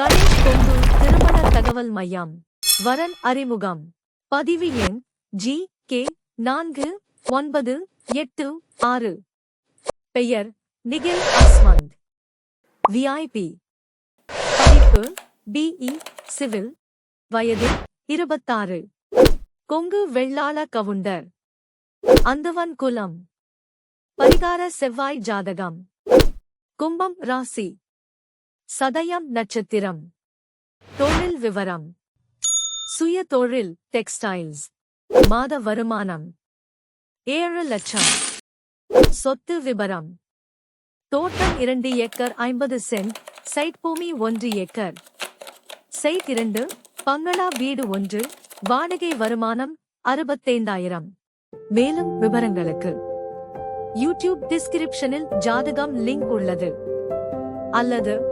கணேஷ் கொங்கு திருமண தகவல் மையம். வரன் அறிமுகம். பதிவு எண் ஜி கே நான்கு ஒன்பது எட்டு ஆறு. பெயர் நிகில் அஸ்வந்த் விஐபி படிப்பு பிஇ சிவில். வயது இருபத்தாறு. கொங்கு வெள்ளாள கவுண்டர். அந்தவன் குலம். பரிகார செவ்வாய் ஜாதகம். கும்பம் ராசி. சதயம் நட்சத்திரம். தொழில் விவரம். சுய தொழில் டெக்ஸ்டைல்ஸ் மாத வருமானம். ஏழு லட்சம். சொத்து விபரம். தோட்டம் இரண்டு ஏக்கர் ஐம்பது சென்ட். சைட் பூமி ஒன்று ஏக்கர். சைட் இரண்டு பங்களா வீடு ஒன்று. வாடகை வருமானம் அறுபத்தைந்தாயிரம். மேலும் விவரங்களுக்கு. யூடியூப் டிஸ்கிரிப்ஷனில் ஜாதகம் லிங்க் உள்ளது. அல்லது